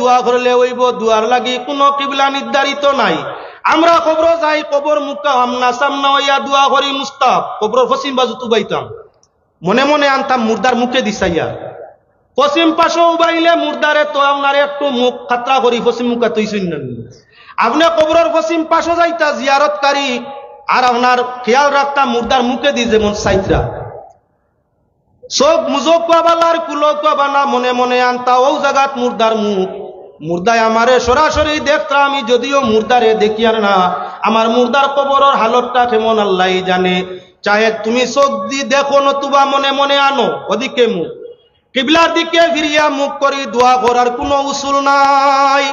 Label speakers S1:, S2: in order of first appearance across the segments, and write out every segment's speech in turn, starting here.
S1: দোয়া করলে হইব, দুয়ার লাগি কোনো কিবলা নির্ধারিত নাই। আমরা খবর যাই কবর মুখা আমনা সামনা হইয়া দোয়া করি মুস্তাফ কবর ফসিম বাজু তুবাইতাম মনে মনে আনতাম মুর্দার মুখে দিছাইয়া। পশ্চিম পাশে উবাইলে মুর্দারে তো আপনার একটু মুখ খাতরা করি পশ্চিম মুখা তুই শুন আপনি কবরের পশ্চিম পাশে যাইতা জিয়ারতকারী আর আপনার খেয়াল রাখতা মুর্দার মুখে দি যেমন সাইতরা। সব মুজব কাবালার কুলো কাবানা মনে মনে আনতা, ও জাগাত মুর্দার মুখ। মুর্দায় আমারে সরাসরি দেখতা আমি যদিও মুর্দারে দেখি আর না। আমার মুর্দার কবরের হালতটা কেমন আল্লাহ জানে। চাহে তুমি চোখ দেখো নতুবা মনে মনে আনো। ওদিকে মুখ। কিবলার দিকে ফিরিয়া মুখ করি দোয়া করার কোনো উসুল নাই।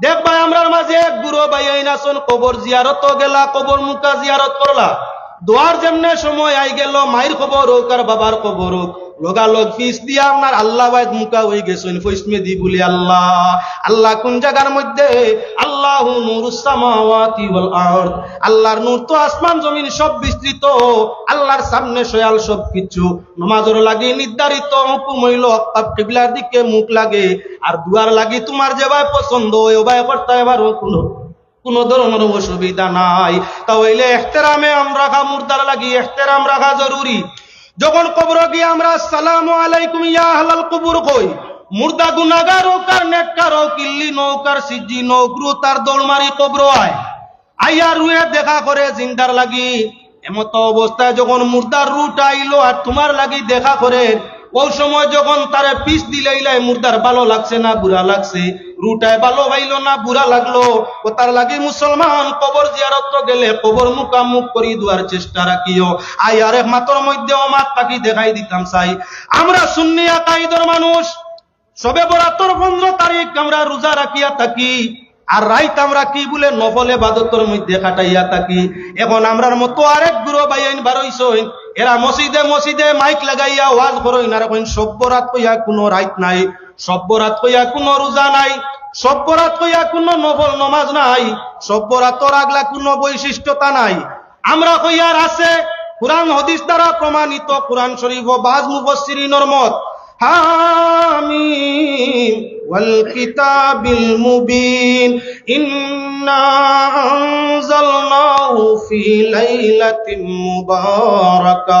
S1: দেখবা আমরার মাঝে এক বুড়ো ভাই আইনাসন কবর জিয়ারত গেলা, কবর মুখা জিয়ারত করলা। দোয়ার যেমনে সময় আই গেল, মায়ের খবর হোক আর বাবার খবর হোক। লোগালগ ফিস দিয়া আপনার আল্লাহ বাইত মুকা হয়ে গেছেন, ফৈসমে দি বলি আল্লাহ। আল্লাহ কোন জায়গার মধ্যে? আল্লাহ নুরুসামাওয়াতি ওয়াল আরদ। আল্লাহর নূর তো আসমান, জমিন সব বিস্তৃত। আল্লাহর সামনে সয়াল সব কিছু। নমাজর লাগে নির্ধারিত, হুকুম হইল অক্তাব কিবলার দিকে মুখ লাগে। আর দুয়ার লাগি তোমার যে ভাই পছন্দ, ওই ভাই করতে এবার কোনো কোনো ধরনের অসুবিধা নাই। তাহলে এহতেরামে আমরা রাখা মুর্দার লাগি, এহতেরাম রাখা জরুরি। যখন কবর গিয়ে আমরা, সালাম আলাইকুম ইয়া হালাল কবুর কই, মুর্দা গুনাগার হোক আর নেককার হোক কিল্লি নৌকার সিজি নৌকরু তার দৌড় মারি কবর আয়। আইয়া রুয়ে দেখা করে জিন্দার লাগি। এমত অবস্থায় যখন মুর্দার রুট আইলো আর তোমার লাগি দেখা করে, ওই সময় যখন তারে পিস দিলে মুর্দার ভালো লাগছে না, বুড়া লাগছে। রুটায় ভালো ভাইলো না, বুড়া লাগল। ও তার লাগি মুসলমান, কবর জিয়ারত গেলে কবর মুখামুখ করি দুয়ার চেষ্টা রাখিও। আই, আর, মাতর মধ্যে অমাত পাখি দেখাই দিতাম চাই আমরা সুন্নিয়া কাইদর মানুষ। সবে বরাতর পনেরো তারিখ আমরা রোজা রাখিয়া থাকি। আর রাইত আমরা কি বলে নফলে বাদতর মধ্যে কাটাইয়া থাকি। এখন আমরার মতো আরেক বুড়ো বাইন বারইছইন এরা মসজিদে মসজিদে মাইক লাগাইয়া ওয়াজ করইন আর সব্যরাত কইয়া কোনো রাইত নাই। সব্যরাত হইয়া কোনো রোজা নাই সব্যরাত হইয়া কোনো নবল নমাজ নাই সব্যরাত রাগলা কোনো বৈশিষ্ট্যতা নাই। আমরা হইয়ার আছে কোরআন, হদিস দ্বারা প্রমাণিত, কোরআন শরীফ ও বাজ মুফসিরিনর মত। হামিম ওয়াল কিতাবিল মুবিন, ইন্না আনজালনাহু ফি লাইলাতিন মুবারাকা।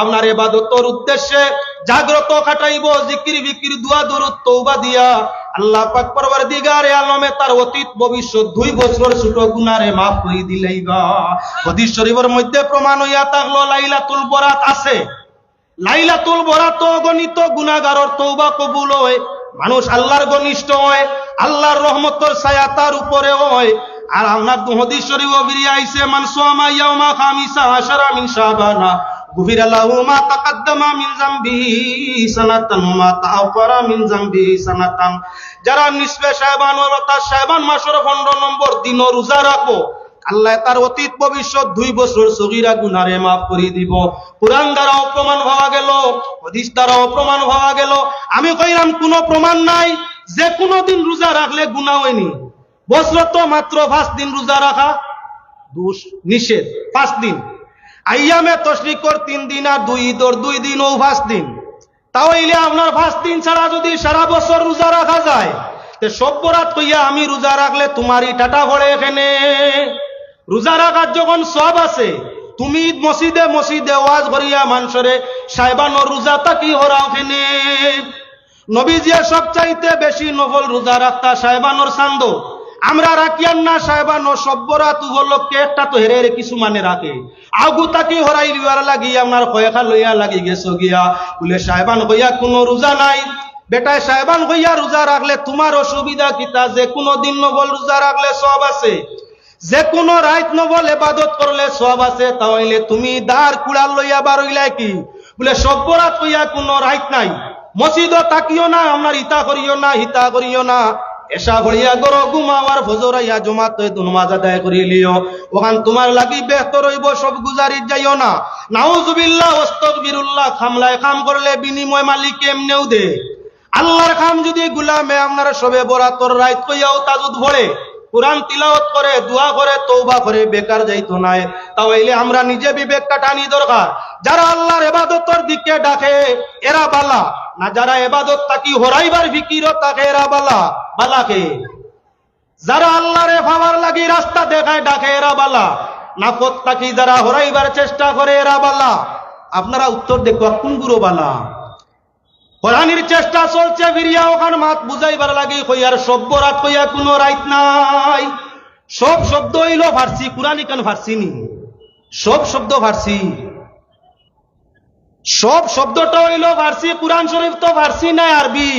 S1: আপনার এবাদতর উদ্দেশ্যে জাগ্রত কাটাইব জিকির বিকির, দুয়া, দরুদ তৌবা দিয়া। আল্লাহ পাক পরওয়ারদিগারে আলমে তার অতীত, ভবিষ্যৎ দুই বছর ছোট গুনারে মাফ করে দিলেই গা হাদিস শরীফের মধ্যে প্রমাণ হইয়া থাকল, লাইলাতুল বরাত আছে। লাইলাতুল বরাত গণিত গুনাগারর তৌবা কবুল হয়। মানুষ আল্লাহর ঘনিষ্ঠ হয়, আল্লাহর রহমতর ছায়া তার উপরে হয়। আর আপনার হাদিস শরীফ বেরিয়ে আইছে, মান সোয়ামা ইয়াউমা খামিসা আশারা মিন শাবানা। তাকাদ্দামা মিন জামবিহি সানাতান ওয়া মা তাআখারা মিন জামবিহি যারা নিসবে ও তার মাসের 15 নম্বর দিন রোজা রাখো, আল্লাহ তার অতীত ভবিষ্যৎ দুই বছর সগিরা গুনারে মাফ করে দিব। কোরআন দ্বারা অপ্রমাণ হওয়া গেল, হদিস দ্বারা অপ্রমাণ হওয়া গেল। আমি কইলাম কোনো প্রমাণ নাই, যে কোনো দিন রোজা রাখলে গুনাহ হয়নি বছর তো মাত্র পাঁচ দিন রোজা রাখা, দুষ নিষেধ, পাঁচ দিন। আইয়ামে তশরিকর তিন দিন আর দুই ঈদর দুই দিন ও পাঁচ দিন। তাহলে আপনার পাঁচ দিন ছাড়া যদি সারা বছর রোজা রাখা যায় সব্যরাত কইয়া আমি রোজা রাখলে তোমারই টাটা ভরে এখানে। রোজা রাখার যখন সব আছে, তুমি মসজিদে মসজিদে ওয়াজ করিয়া মানুষরে সাহেবানোর রোজা তাকি হরা ওখানে নবীজিয়া সব চাইতে বেশি নফল রোজা রাখতা সাহেবানোর সান্দ। আমরা রাখিয়ান না সাহেবানো সব্যরাত উপলক্ষে একটা তো হেরে কিছু মানে রাখে। আগু তাকি হরাই লিবার লাগি, আপনার কয়েকা লইয়া লাগি গেছো গিয়া। বলে, সাহেবান হইয়া কোনো রোজা নাই। বেটায় সাহেবান হইয়া রোজা রাখলে তোমার অসুবিধা কিতা যে কোনো দিন নবল রোজা রাখলে সব আছে। যে কোনো রাইত নবল এবাদত করলে সব আছে, তাহলে তুমি দাঁড় কুড়াল লইয়া বারইলাই কি? বলে সব্যরাত হইয়া কোনো রাইত নাই। মসজিদও তাকিও না, আপনার হিতা করিও না, হিতা করিও না। এসা ভরিয়া গর, ঘুমাওয়ার ফজর আইয়া জমাত হয়ে নমাজ আদায় করি লিও ওখান তোমার লাগি বেহতর হইব সব গুজারি যাইও না। নাউজুবিল্লাহ, ওয়াস্তাগফিরুল্লাহ, খামলায় কাম করলে বিনিময় মালিক এমনেও দে। আল্লাহর খাম যদি গুলামে, আপনারা সবে বরাতর রাইত কইয়াও তাজুদ ভরে। কোরআন তিলাওয়াত করে, দোয়া করে তৌবা করে, বেকার যাইতো নাই তাহলে আমরা নিজে বিবেক কাটানি দরকার। যারা আল্লাহর এবাদতর দিকে ডাকে, এরা বালা। না যারা এবাদত তাকি হরাইবার ফিকির, তাকে এরা বালা, বালাকে। যারা আল্লাহরে ভাবার লাগি রাস্তা দেখায়, ডাকে এরা বালা। না তাকি যারা হরাইবার চেষ্টা করে, এরা বালা। আপনারা উত্তর দেখো, কোন গুরু বালা? হরানির চেষ্টা চলছে, ফিরিয়া ওখান মাত বুঝাইবার লাগি, কইয়ার সভ্য রাত কইয়া কোনো রাইত নাই। সব শব্দ হইল ফার্সি কুরানি কেন ফার্সি নি? সব শব্দ ফার্সি। সব শব্দটা হইল ফার্সি, কুরআন শরীফ তো ফার্সি নাই আরবি।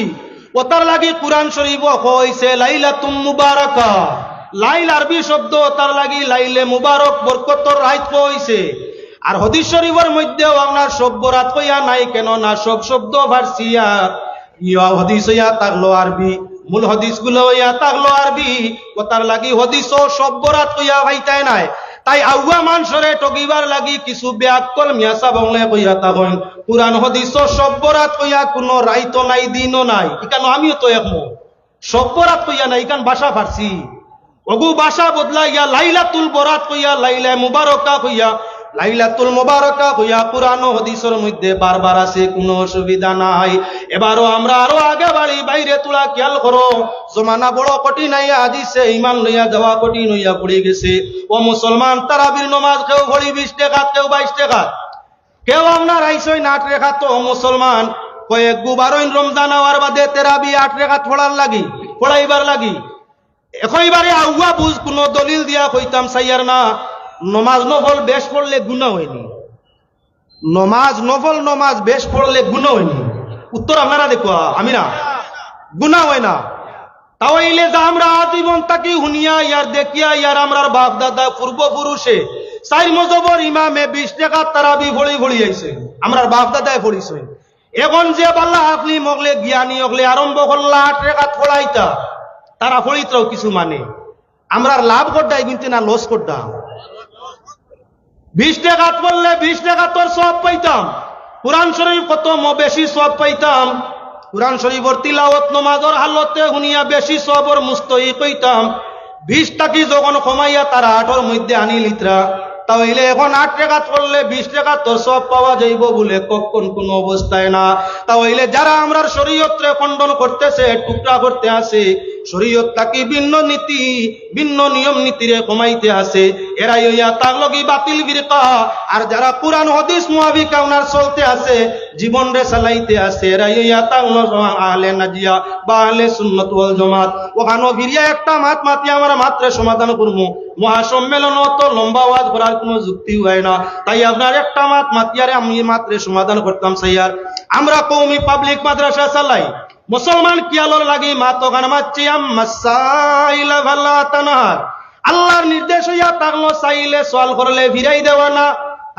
S1: ওতার লাগি কুরআন শরীফ কইছে লাইলা তুম মুবারাকা। লাইল আরবি শব্দ, তার লাগি লাইলে মুবারক, বরকতর রাইত কইছে আর হদিস শরীফের মধ্যেও আপনার সভ্য রাত কইয়া নাই কেন না সব শব্দ ফার্সিয়া ইয়া হদিস হইয়া তাকলো আরবি, মূল হদিসগুলো হইয়া তাকলো আরবি। ও তার লাগি হদিস ও সভ্য রাত কইয়া ভাইতাই নাই। তাই আউয়া মানসরে টগিবার লাগি কিছু ব্যাকল মিয়াসা বংলে কইয়া তাগন কুরআন, হদিস ও সভ্য রাত কইয়া কোনো রাইতো নাই, দিনও নাই। ইকানো আমিও তো একমো সভ্য রাত কইয়া নাই, ইকান ভাষা ফার্সি অগু ভাষা বদলাইয়া লাইলাতুল বরাত কইয়া লাইলা মুবারকা কইয়া লাইলাতুল মুবারকা হইয়া ও হাদিসের মধ্যে বারবার আছে কোনো অসুবিধা নাই। এবারও আমরা আরও আগে বাড়ি বাইরে তোলা, খেয়াল করো, জমানা বড় কঠিন হইয়া আজিছে ইমান লইয়া যাওয়া কঠিন হইয়া পড়ে গেছে। ও মুসলমান, তারাবির নমাজ কেউ ভরি বিশ টাকা কেউ বাইশ টাকা কেউ আপনার আইসই নাট রেখা তো মুসলমান, কয়েক গুবারইন রমজান আওয়ার বাদে তেরাবি আট রেখা ফোড়ার লাগি, ফোড়াইবার লাগি। এখন একইবারে আউয়া বুঝ, কোন দলিল দিয়া কইতাম, সাইয়ার না। নমাজ নফল বেশ পড়লে গুণা হয়নি। নমাজ নফল নমাজ বেশ পড়লে গুণা হয়নি। উত্তর আপনারা দেখো আমি না গুণা হয় না। তাওয়াইলে যা আমরা আজীবন তাকি হুনিয়া ইয়ার দেখিয়া, ইয়ার আমরার বাপ দাদা পূর্বপুরুষে চাই মজবর ইমামে বিশ টাকা তারাবি ভরি ভরি আইছে। আমরার বাপ দাদায় ভরিছে এখন যে বাল্লা আপনি মগলে জ্ঞানী হগলে আরম্ভ করলা, আট রেখা ফোড়াইতা তারা ফড়িতরাও কিছু মানে। আমরার লাভ করডাই কিন্তু না লস করডাম বিশ টাকা পড়লে বিশ টাকা তোর সব পাইতাম। কোরআন শরীফ কত বেশি সব পাইতাম। কোরআন শরীফর তিলাওয়াত নমাজর হালতে শুনিয়া বেশি সবর মুস্তই কইতাম বিশ টাকি যখন কমাইয়া তারা আঠর মধ্যে আনি লিত্রা, তাহলে এখন আট টাকা পড়লে বিশ টাকা তোর সব পাওয়া যাইব বলে কখন কোন অবস্থায় না। তাহলে যারা আমরা শরীয়ত্রে খণ্ডন করতেছে, টুকরা করতে আসে শরীয়ত তাকে ভিন্ন নীতি, ভিন্ন নিয়ম নীতিরে কমাইতে আসে। এরাই হইয়া তার লগি বাতিল বিরকা আর যারা পুরান হদিস মুহাবিকা ওনার চলতে আছে জীবন রে চালাইতে আছে এরাই হইয়া তার আহলে নাজিয়া বা আহলে সুন্নত ওয়াল জামাত। ওখানে ফিরিয়া একটা মাত মাতি আমরা মাত্রে সমাধান করব মহাসম্মেলন তো লম্বা আওয়াজ করার কোনো যুক্তি হয় না। তাই আপনার একটা মাত মাতিয়ারে আমি মাত্রে সমাধান করতাম, সাইয়ার। আমরা কৌমি পাবলিক মাদ্রাসা চালাই। মুসলমান কিয়ালোর লাগি মা তো গান মাচ্ছি আল্লাহর নির্দেশ হইয়া তাকলো চাইলে সওয়াল করলে ফিরাই দেওয়া না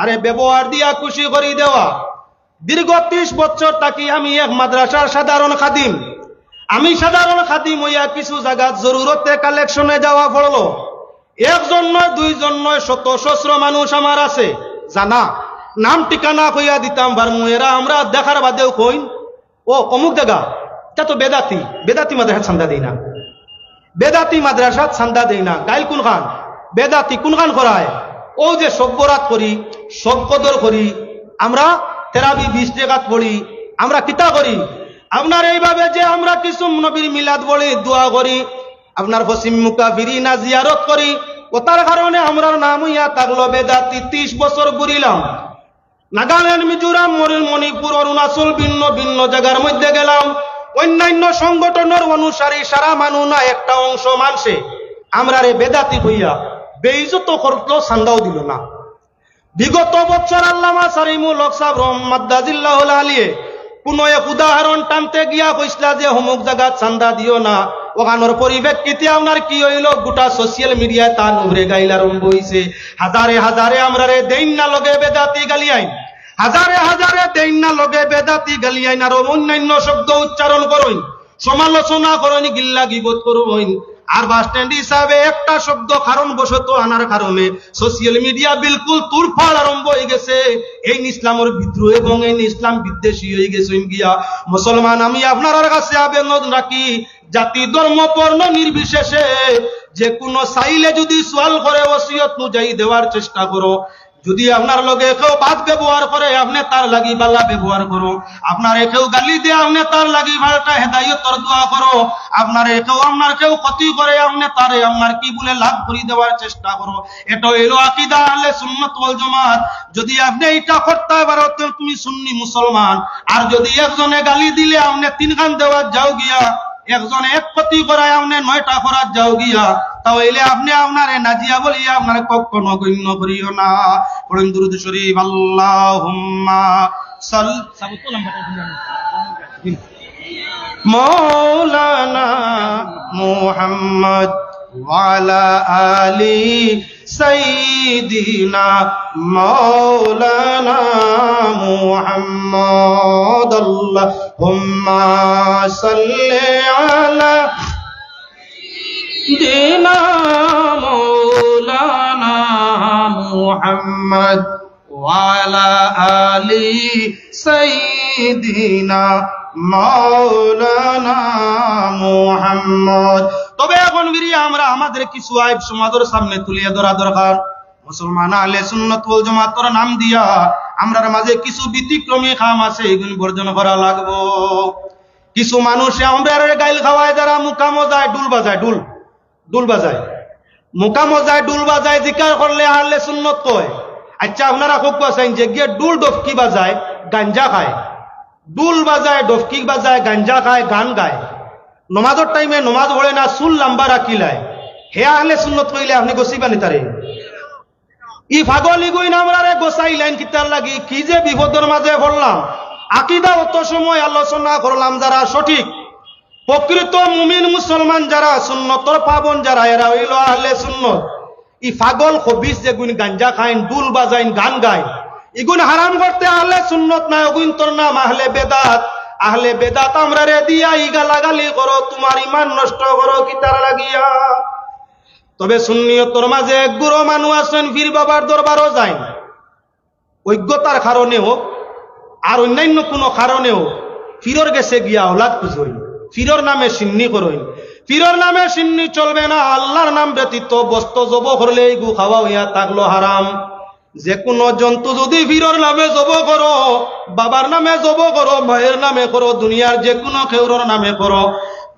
S1: আরে ব্যবহার দিয়া খুশি করি দেওয়া। দীর্ঘ ত্রিশ বছর তাকি আমি এক মাদ্রাসার সাধারণ খাদিম। আমি সাধারণ খাদিম হইয়া কিছু জায়গাত জরুরতে কালেকশনে যাওয়া পড়ল। একজন নয়, দুইজন নয়, শত সহস্র মানুষ আমার আছে। জানা, নাম ঠিকানা কইয়া দিতাম বারমু এরা আমরা দেখার বাদেও কইন। ও, অমুক জায়গা। তা তো বেদাতি। বেদাতি মাদ্রাসা ছান্দা দেই না। বেদাতি মাদ্রাসা ছান্দা দেই না। গাইল কোন খান বেদাতি কোন খান করায়? ও যে সভ্যরাত করি সব কদর করি, আমরা তেরাবি বিশ টাকাত পড়ি, আমরা কিতা করি? আপনার এইভাবে যে আমরা কিছু নবীর মিলাদ বলি, দোয়া করি, আপনার পশ্চিম মুখা ফিরি না জিয়ারত করি, ও তার কারণে আমরা নাম হইয়া থাকল বেদাতি ত্রিশ বছর ঘুরিলাম নাগাল্যান্ড, মিজোরাম মরি- মণিপুর, অরুণাচল ভিন্ন ভিন্ন জায়গার মধ্যে গেলাম। অন্যান্য সংগঠনের অনুসারী সারা মানু না একটা অংশ মানছে। আমরা রে বেদাতি হইয়া বেইজত করতো সান্দাও দিল না। বিগত বছর আল্লামা সারিমুল হক সাহেব রহমাদ্দাজিল্লাহ আলিয়ে কোন এক উদাহরণ টানতে গিয়া কইসলা যে হমুক জায়গা চান্দা দিও না। ওখানোর পরিপ্রেক্ষিতে আপনার কি হইল? গোটা সোশ্যাল মিডিয়ায় তা নুহরে গাইল আরম্ভ হইছে। হাজারে হাজারে আমরা রে দেইন না লগে বেদাতি গালিয়াইন হাজারে হাজারে দেইন না লগে বেদাতি গালিয়াইন আর অন্যান্য শব্দ উচ্চারণ করইন, সমালোচনা করেন গিল্লা গিবত করবেন আর বাস স্ট্যান্ড হিসাবে একটা শব্দ কারণ বশত আনার কারণে সোশিয়াল মিডিয়া বিলকুল তুরফাল আরম্ভ হয়ে গেছে। এই ইসলামের বিদ্রোহ এবং এই ইসলাম বিদ্বেষী হয়ে গেছে গিয়া। মুসলমান, আমি আপনার কাছে আবেদন রাখি, জাতি, ধর্ম, বর্ণ নির্বিশেষে যে কোনো চাইলে যদি সোয়াল করে, ওসিয়ত অনুযায়ী দেওয়ার চেষ্টা করো। যদি আপনার লগে কেউ বাদ ব্যবহার করে, আপনি তার লাগি বাল্লা ব্যবহার করো। আপনার কেউ গালি দিয়ে, আপনি তার লাগি ভালটা হেদায়তর দোয়া করো। আপনার কেউ আপনার কেউ ক্ষতি করে, আপনি তারে আপনার কি বলে লাভ করে দেওয়ার চেষ্টা করো। এটা এলো আকিদা আলে সুন্নত ওয়াল জামাত। যদি আপনি এইটা করতে পারো তুমি সুন্নি মুসলমান। আর যদি একজনে গালি দিলে, আপনি তিন খান দেওয়ার যাও গিয়া একজনে এক ক্ষতি করায় আপনি নয়টা করার যাও গিয়া। তাহলে আপনি আপনারে নাজিয়া বলিয়া আপনার কখনো গণ্য করিও না। পড়েন দুরুদ শরীফ আল্লাহুম্মা সাল মৌলানা মুহাম্মদ ওয়ালা আলি সাইয়্যিদিনা মৌলানা মুহাম্মদ আল্লাহুম্মা সাল্লি আলা দিনা মৌলানা মুহাম্মদ ওয়ালা আলি সাইয়্যিদিনা মাওলানা মুহাম্মদ তবে এখন ফিরিয়ে আমরা আমাদের কিছু আইব সমাজের সামনে তুলিয়ে ধরা দরকার। মুসলমান আলে সুন্নত ওয়াল নাম দিয়া আমরার মাঝে কিছু ব্যতিক্রমী কাম আছে এগুলি বর্জন করা লাগবো। কিছু মানুষ আমরা গাইল খাওয়ায়, যারা মুকামো যায় ডুল বাজায়, ডুল ডুল বাজায়। মুকামো যায় ডুল বাজায় জিকার করলে আহলে সুন্নত কয় আচ্ছা আপনারা খুব আছেন যে গিয়ে ডুল ডফকি বাজায়, গাঞ্জা খায়। ডুল বাজায়, ডফকি বাজায়, গাঞ্জা খায়, গান গায়। নমাজের টাইমে নমাজ পড়ে না, চুল লাম্বা রাখিলায় হে আহলে সুন্নত কইলে আপনি গছিবানি তারে ই ফাগলি গই নামরারে গোসাই লাইন কিতার লাগি, কি যে বিপদের মাঝে পড়লাম আকিদা অত সময় আলোচনা করলাম যারা সঠিক। প্রকৃত মুমিন মুসলমান যারা সুন্নতর পাবন যারা এরা হইল আহলে সুন্নত। ই ফাগল খবিস যেগুন গাঞ্জা খাইন, দুল বাজাইন, গান গায়। ইগুন হারাম করতে আহলে সুন্নত নাই অগুন তোর নাম আহলে বেদাত। আহলে বেদাত আমরা রে দিয়া গালাগালি করো, তোমার ইমান নষ্ট করো, কি তার লাগিয়া? তবে সুন্নিয়তর মাঝে এক বুড়ো মানুষ আছেন ফির বাবার দরবারও যায় না। অজ্ঞতার কারণেও, আর অন্যান্য কোনো কারণেও ফিরর গেছে গিয়া ওলাদ খুঁজই ফিরর নামে সিন্নি করই ফিরর নামে সিন্নি চলবে না, আল্লাহর নাম ব্যতীত বস্ত জব করলে গু খাওয়া হইয়া থাকল হারাম। যে কোনো জন্তু যদি ফিরর নামে জব করো, বাবার নামে জব করো, মায়ের নামে করো, দুনিয়ার যে কোনো খেউরর নামে করো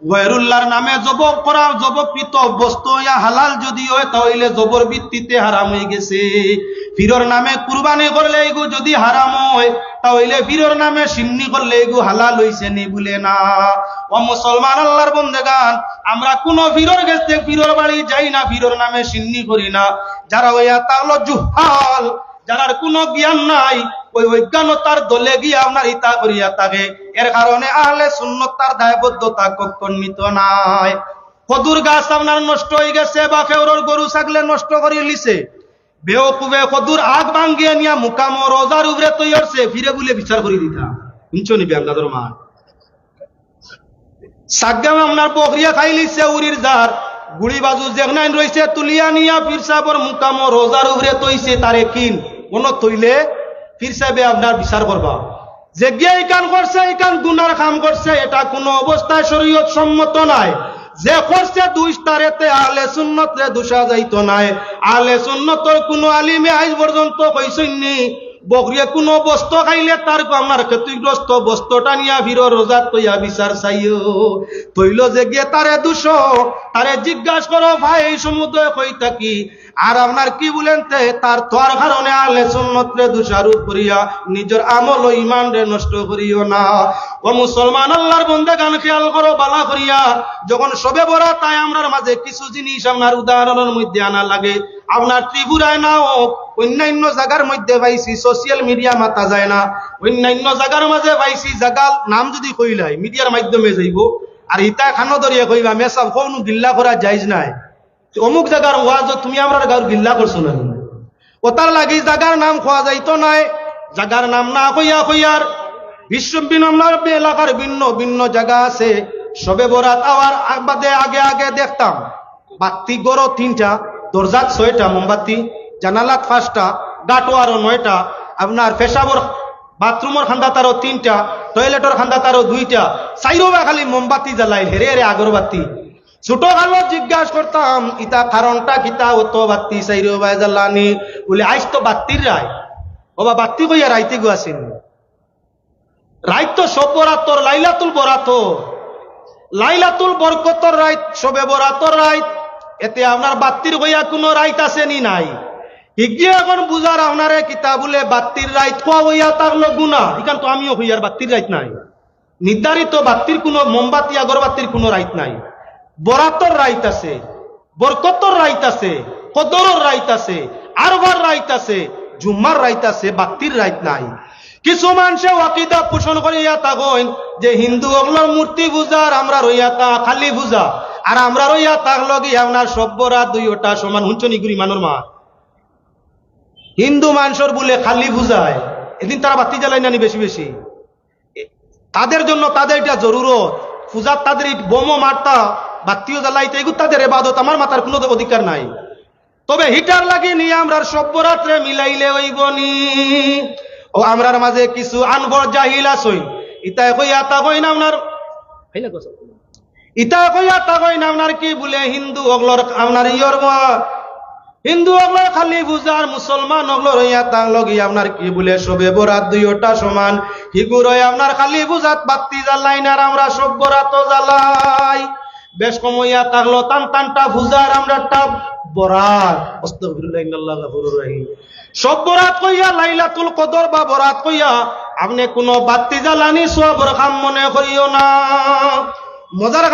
S1: ওয়ারুল্লাহর নামে জব করা জবকৃত বস্তু ইয়া হালাল যদি হয়, তাহলে জবর ভিত্তিতে হারাম হয়ে গেছে। ফিরর নামে কুরবানি করলে এগু যদি হারাম হয়, তাহলে ফিরর নামে সিন্নি করলে এগু হালাল হইছে নি বলে না। ও মুসলমান আল্লাহর বন্দেগান, আমরা কোন ফিরর গেছে ফিরর বাড়ি যাই না, ফিরর নামে সিন্নি করি না। যারা ওইয়া তাহলে জুহাল যারার কোনো জ্ঞান নাই, ওই অজ্ঞানতার দলে গিয়ে আপনার ইতা করিয়া থাকে। এর কারণে আহলে সুন্নত তার দায়বদ্ধতা কক্ষণিত নাই। কদুর গাছ আপনার নষ্ট হয়ে গেছে, বা কেউর গরু ছাগলে নষ্ট করে লিছে। বেওকুবে কদুর আগ ভাঙ্গিয়ে নিয়া মুকাম রোজার উপরে তৈরছে ফিরে বলে বিচার করে দিতা। শুনছো নিবি আপনাদের মা? সাগাম আপনার বকরিয়া খাই লিছে উরির জার। গুড়ি বাজু যেখানে রয়েছে তুলিয়া নিয়া পীর সাহেবর মুকাম রোজার উপরে তৈছে তারে কিন। কোন তৈলে পীর সাহেবে আপনার বিচার করবা। যে গিয়ে ইকান করছে ইকান গুনার কাম করছে, এটা কোনো অবস্থায় শরীয়ত সম্মত নাই। যে করছে, দুই তারেতে আলে সুন্নতে দুষা যাইত নাই। আলে সুন্নতর কোনো আলিমে আজ পর্যন্ত কইসইনি। বকরিয়া কোনো বস্তু খাইলে তার আপনার ক্ষতিগ্রস্ত বস্তুটা নিয়া ভিড় রোজা তৈয়া বিচার চাইও। তৈল যে গিয়ে তারে দুষ তারে জিজ্ঞাসা করো ভাই সমুদ্র কই থাকি আর আপনার কি বলেন তে? তার তোর কারণে আলে সুন্নতরে দুষারোপ করিয়া নিজের আমল ও ইমান রে নষ্ট করিও না। ও মুসলমান আল্লাহর বন্দে গান খেয়াল করো বালা করিয়া যখন সবে বড় তাই আমরার মাঝে কিছু জিনিস আপনার উদাহরণের মধ্যে আনা লাগে। আপনার ত্রিপুরায় না হোক অন্যান্য জায়গার মধ্যে পাইছি সোশিয়াল মিডিয়া মাতা যায় না। অন্যান্য জায়গার মাঝে পাইছি জায়গার নাম যদি কইলাই মিডিয়ার মাধ্যমে যাইব। আর ইতা খানো ধরিয়া কইবা মেসাব কোনো গিল্লা করা যাইজ নাই। অমুক জায়গার ওয়াজ তুমি আমরা গাঁর গিল্লা করছ না? ওতার লাগি জায়গার নাম খোয়া যাইতো নাই। জায়গার নাম না কইয়া কইয়ার বিশ্ব এলাকার ভিন্ন ভিন্ন জায়গা আছে। সবে বরাত আওয়ার বাদে আগে আগে দেখতাম। বাতি গড় তিনটা দরজাত ছয়টা, মোমবাতি। জানালাত পাঁচটা আরও নয়টা, আপনার পেশাবর বাথরুমের খান্দা তারও তিনটা টয়লেটের খান্দা তারও দুইটা, চাইরোবা খালি মোমবাতি জ্বালাই হেরে হেরে আগরবাতি ছোট কালো জিজ্ঞাসা করতাম, ইতা কারণটা কিতা? অত বাতি চাইরোবা জ্বালানি। বলে আইস তো বাত্তির রায় ওবা বাত্তি কইয়া রাইতে গো আসেন রাইত তো সব বরাতর লাইলাতুল বরাতর লাইলাতুল বরকতর রাইত সবে বরাতর রাইত এতে আপনার বাত্তির হইয়া কোনো রাইত আছে নি নাই? হিগিয়ে এখন বুঝার আপনারে কিতাবুলে বাত্তির রাইত তার তো আমিও হইয়ার বাত্তির রাইত নাই। নির্ধারিত বাত্তির কোনো মোমবাতি আগরবাতির কোনো রাইত নাই। বরাতর রাইত আছে, বরকতর রাইত আছে, কদরর রাইত আছে, আরবার রাইত আছে, জুম্মার রাইত আছে, বাত্তির রাইত নাই। কিছু মানুষে ওয়াকিদা পোষণ করিয়া তাগইন যে হিন্দু অগলার মূর্তি পূজার আমরা রইয়া তা খালি পূজা আর আমরা রইয়া তাক লগি আপনার দুই ওটা সমান হুঞ্চনি গুরি মানুর মা হিন্দু মানুষের বলে খালি বুঝায়। এদিন তারা বাতি জ্বালাই নানি বেশি বেশি। তাদের জন্য তাদের এটা জরুরত। পূজার তাদের বোমও মারতা বাতিও জ্বালাইতে এগুলো তাদের এবাদত আমার মাথার কোনো অধিকার নাই। তবে হিটার লাগি নিয়ে আমরা সভ্যরাত্রে মিলাইলে ওইবনি ও আমরার মাঝে কিছু আনবর জাহিল আসই ইতায় কইয়া তা কই না আপনার? ইতা কইয়া তা কই না আপনার কি বলে হিন্দু অগলর আপনার ইয়র মা- হিন্দু অগলর খালি বুঝার মুসলমান অগলর ইয়া তাং লগি, আপনার কি বলে সবে বরাত দুইটা সমান। হিগুরয় আপনার খালি বুঝাত, বাতি জ্বালাই না আমরা সব বরাত জ্বালাই। বেশ কমইয়া থাকল টান টানটা বুঝার আমরা টাপ বরাত। সব বরাত কইয়া, লাইলাতুল কদর বা বরাত কইয়া, আপনি কোনো বাতি জ্বালানি সবর খাম মনে করিও না। মজার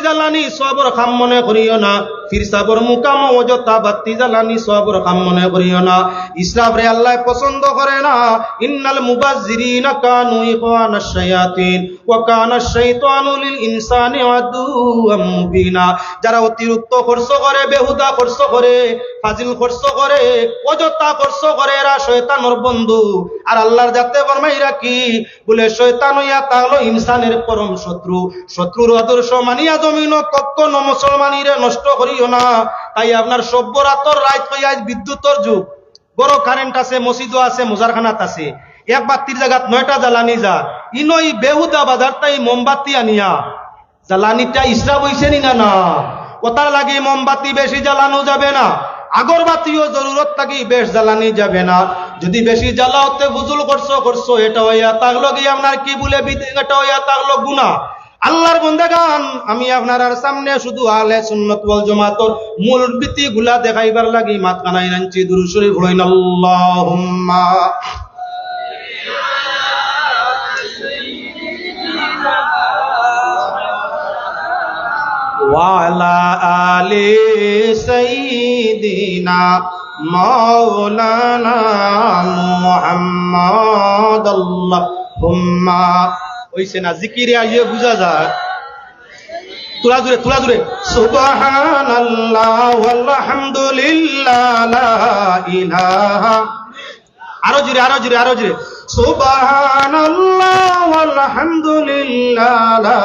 S1: জ্বালানি মনে করিও না। মুকাম অযথা জ্বালানি মনে করিও না। রে আল্লাহ পছন্দ করে না, ইন্নাল কানু ওয়া লিল ইনসানি মুবিনা। যারা অতিরিক্ত খরচ করে, বেহুদা খরচ করে, ফাজিল খরচ করে, অযথা খরচ করে, এরা শয়তানের বন্ধু। আর আল্লাহর যাতে ফরমাইরা কি? বলে, শয়তান হইয়া তাহলো ইনসানের পরম শত্রু। শত্রুর আদর্শ মানিয়া জমিন কখনো মুসলমানিরে নষ্ট করিও না। তাই আপনার সভ্যরাতর রাত হইয়া আজ বিদ্যুৎর যুগ। বড় কারেন্ট আছে, মসজিদও আছে, মোজারখানাত আছে। এক বাতির জায়গাত নয়টা জ্বালানি যা। ইনই বেহুদা বাজার তাই মোমবাতি আনিয়া। জ্বালানিটা ইসরা বইছে নি না না? ওটার লাগে মোমবাতি বেশি জ্বালানো যাবে না। আগরবাতিও জরুরত থাকি বেশ জ্বালানি যাবে না। যদি বেশি জ্বালাওতে বুজুল করছ করছ এটা হইয়া তাগলো গিয়ে আপনার কি বলে এটা হইয়া তাগলো গুনা আল্লাহর বন্দেগান, আমি আপনার সামনে শুধু আলে সুন্নত বল জমাতর মূল বৃত্তি গুলা দেখাইবার লাগি মাতকানাই রাঞ্চি দুরুশরী শরীফ হইন আল্লাহুম্মা। ওয়ালা আলি সাইয়্যিদিনা মাওলানা মুহাম্মাদাল্লাহুম্মা। হইছে না, জিকিরে আইয়ে বুঝা যায়। তুলা দূরে তুলা দূরে সুবহানাল্লাহ আরও জুড়ে আরও জুড়ে আরও জুড়ে সুবহানাল্লাহ আলহামদুলিল্লাহ লা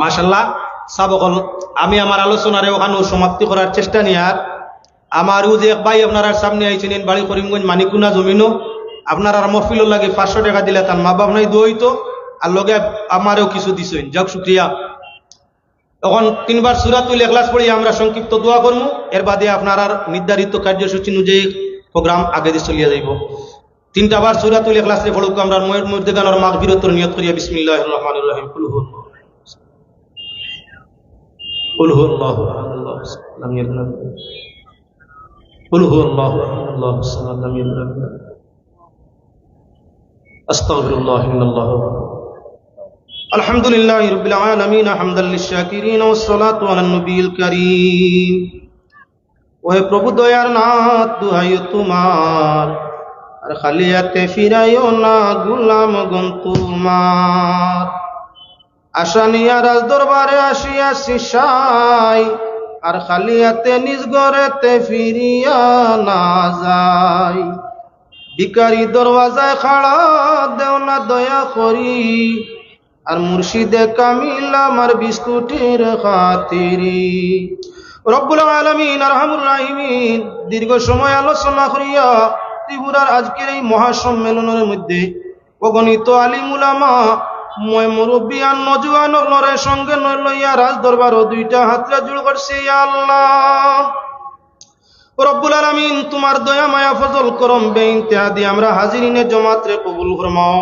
S1: মাশাল্লাহ সাবকল আমি আমার আলোচনারে ওখানে সমাপ্তি করার চেষ্টা নিয়ার। আমারও যে এক ভাই আপনার সামনে আইছেন বাড়ি করিমগঞ্জ মানিকুনা জমিনও। আপনার আর মফিল লাগে পাঁচশো টাকা দিলে তার মা বাপ নাই দইতো আর লগে আমারও কিছু দিছেন। যাক, শুক্রিয়া। তখন তিনবার সুরাতুল এখলাস পড়ি, আমরা সংক্ষিপ্ত দোয়া করব এর বাদে আপনার আর নির্ধারিত কার্যসূচি অনুযায়ী প্রোগ্রাম আগে দিয়ে চলিয়া যাইব। তিনটা বার সুরাতুল এখলাস পড়ুক, আমরা ময়ের মধ্যে গানোর মাঘ বিরতর নিয়ত করিয়া বিসমিল্লাহ রহমান রহিম। কুল হু কুল হু আল্লাহ আল্লাহ লাম ইয়ালিদ ওয়ালাম ইউলাদ। কুল হু আল্লাহ আল্লাহ সামাদ লাম ইয়ালিদ ওয়ালাম ইউলাদ। أستغفر الله إن الله الحمد لله رب العالمين حمدا للشاكرين والصلاة على النبي الكريم ওহে প্রভু দয়ার নাথ দুহাই তোমার আর খালিয়াতে ফিরাইও না গুলাম গন তোমার আশা নিয়া রাজ দরবারে আসিয়াছি সাই আর খালিয়াতে নিজ গড়েতে ফিরিয়া না যাই। ভিকারি দরওয়াজায় খাড়া, দেও না দয়া করি। আর মুর্শিদে কামিল আমার বিস্কুটের খাতিরি। রব্বুল আলমিন, আরহামুর রাহিমিন, দীর্ঘ সময় আলোচনা করিয়া ত্রিপুরার আজকের এই মহাসম্মেলনের মধ্যে অগণিত আলিমুলামা মই মুরব্বী আর নজুয়ান নরের সঙ্গে লইয়া রাজ দরবার ও দুইটা হাতরা জুড় করছে আল্লাহ। রব্বুল আলামিন, তোমার দয়া, মায়া, ফজল, করম বেইনতেহাদি আমরা হাজিরিনে জমাতরে কবুল ফরমাও।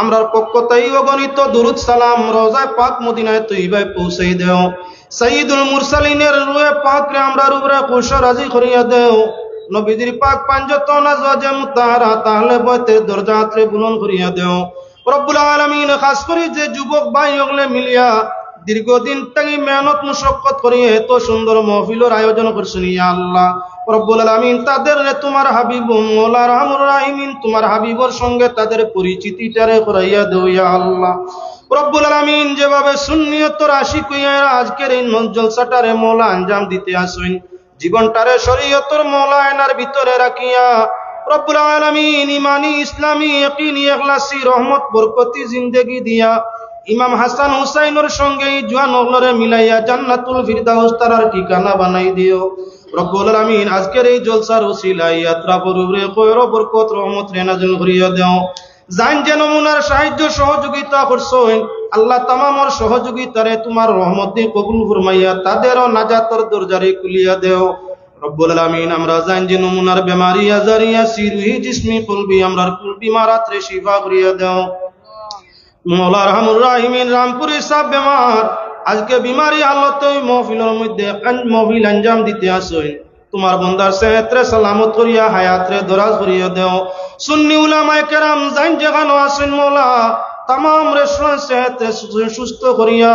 S1: আমরার পক্ষ তাই অগণিত দুরুদ সালাম, রোজায় পাক মদিনায় তৈবায় পৌঁছাই দেও। সাইদুল মুরসালিনের রুয়ে পাক রে আমরা রুবরে খুশ রাজি করিয়া দেও। নবীজির পাক পাঞ্জত নাজওয়াজে মুতাহারা, তাহলে বইতে দরজাত্রে বুলন করিয়া দেও। রব্বুল আলামিন, খাস করে যে যুবক ভাই মিলিয়া দীর্ঘদিন মেহনত মুশক্কত এত সুন্দর আয়োজন করছেন ইয়া আল্লাহ। রব্বুল আলামিন, তাদের তোমার হাবিব মোলা রাহিমিন, তোমার হাবিবর সঙ্গে তাদের পরিচিতিটারে করাইয়া দেও ইয়া আল্লাহ। রব্বুল আলামিন, যেভাবে সুন্নিয়তর আশিক হইয়া আজকের এই মোলা আঞ্জাম দিতে আসেন। জীবনটারে শরীয়তর মোলা এনার ভিতরে রাখিয়া রব্বুল আলামিন ইমানি ইসলামী, ইয়াকিনি ইখলাসি রহমত, বরকতি, জিন্দেগি দিয়া ইমাম হাসান হুসাইনের সঙ্গে জোয়ান ওগলরে মিলাইয়া জান্নাতুল ফিরদাউস তারার ঠিকানা বানাই দিও। রব্বুল আলামিন আজকের এই জলসার ইয়াত্রা কয়র বরকত, রহমত দেও। জান যে নমুনার সাহায্য, সহযোগিতা করছেন আল্লাহ তামামর সহযোগিতারে তোমার রহমত দিয়ে কবুল ফরমাইয়া তাদেরও নাজাতর দরজারে খুলিয়া দেও। রব্বুল আলামিন, আমরা জান যে নমুনার বেমারি, আজারিয়া, সিরুহি, জিসমি আমরার মারাত্রে শিফা করিয়া দেও। রাহিমিন বেমার, আজকে বিমারি হালত মহফিলের মধ্যে মহফিল আঞ্জাম দিতে আসেন তোমার বন্দার সেহেত্রে সালামত করিয়া, হায়াত্রে দরাজ করিয়া দেও। সুন্নি উলামায়ে কেরাম জাইন যেখানো আছেন মৌলা, তামাম রেস্টুরেন্ট সেহেত্রে সুস্থ করিয়া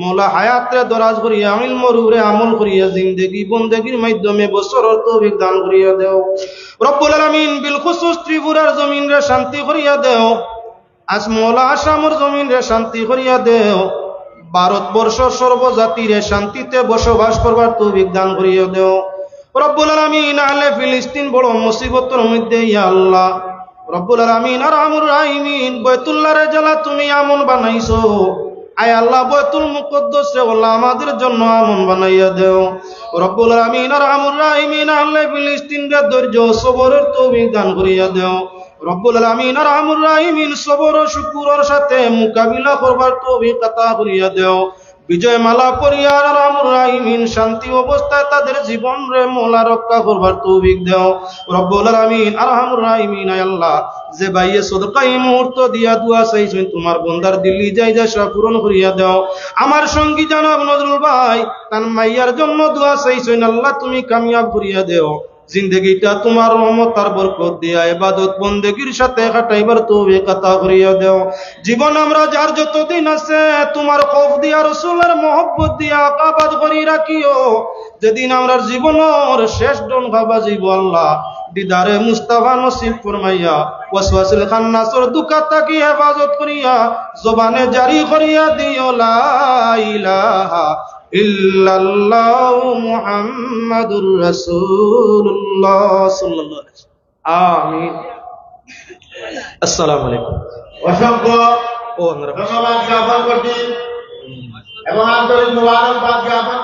S1: মৌলা হায়াত্রে দরাজ করিয়া, আমিল মরুরে আমল করিয়া, জিন্দেগি বন্দেগির মাধ্যমে বছর তৌফিক দান করিয়া দেও। রব্বুল আলামিন বিল খুসুস ত্রিপুরার জমিন রে শান্তি করিয়া দেও। আজ মৌলা আসামর জমিন রে শান্তি করিয়া দেও। ভারতবর্ষ সর্বজাতিরে শান্তিতে বসবাস করবার তৌফিক দান করিয়া দেও। রব্বুল আলামিন আহলে ফিলিস্তিন বড় মুসিবতের মধ্যে, ইয়া আল্লাহ। রব্বুল আলামিন আর আমুর রাহিমিন বয়তুল্লাহরে জ্বালা তুমি আমন বানাইছো। আয় আল্লাহ বয়তুল মুকদ্দস রে আল্লাহ আমাদের জন্য আমন বানাইয়া দেও। রব্বুল আমিন আর আমুর রাহিমিন আহলে ফিলিস্তিন রে ধৈর্য সবরের তৌফিক দান করিয়া দেও। রব্বুল আমিন আর আমুর রাহিমিন সবর ও শুকুরের সাথে মোকাবিলা করবার তৌফিক আতা করিয়া দেও। বিজয় মালা পরিয়ার শান্তি অবস্থায় তাদের জীবন রে মোলা রক্ষা করবার তৌফিক দেও। রব্বুল আলামিন রাহিমিন আল্লাহ, যে এই মুহূর্ত দিয়া দুয়া চাইছেন, তোমার বন্দার দিল্লি যাই যা সব পূরণ করিয়া দাও। আমার সঙ্গী জানাব নজরুল ভাই, তার মাইয়ার জন্য দুয়া চাইছেন, আল্লাহ তুমি কামিয়াব করিয়া দেও। জিন্দগিটা তোমার রহমত আর বরকত দিয়া এবাদত বন্দেগীর সাথে কাটাইবার তৌফিক কথা করিয়া দেও। জীবন আমরা যার যতদিন আছে, তোমার খৌফ দিয়া, রসুলের মহব্বত দিয়া কাবাদ করি রাখিও। যেদিন আমরা জীবনের শেষ ডন খাবা জীব আল্লাহ। দিদারে মুস্তাফা নসিব ফরমাইয়া, ওয়াসওয়াসিল খান্নাসর দুকা তাকি হেফাজত করিয়া, জবানে জারি করিয়া দিও, লা ইলাহা ইল্লাল্লাহু মুহাম্মাদুর রাসূলুল্লাহ সাল্লাল্লাহু আলাইহি আমিন। আসসালামু আলাইকুম।
S2: অসংখ্য
S1: ও
S2: ধন্যবাদ জ্ঞাপন করছি। এবং আন্তরিক মোবারকবাদ জ্ঞাপন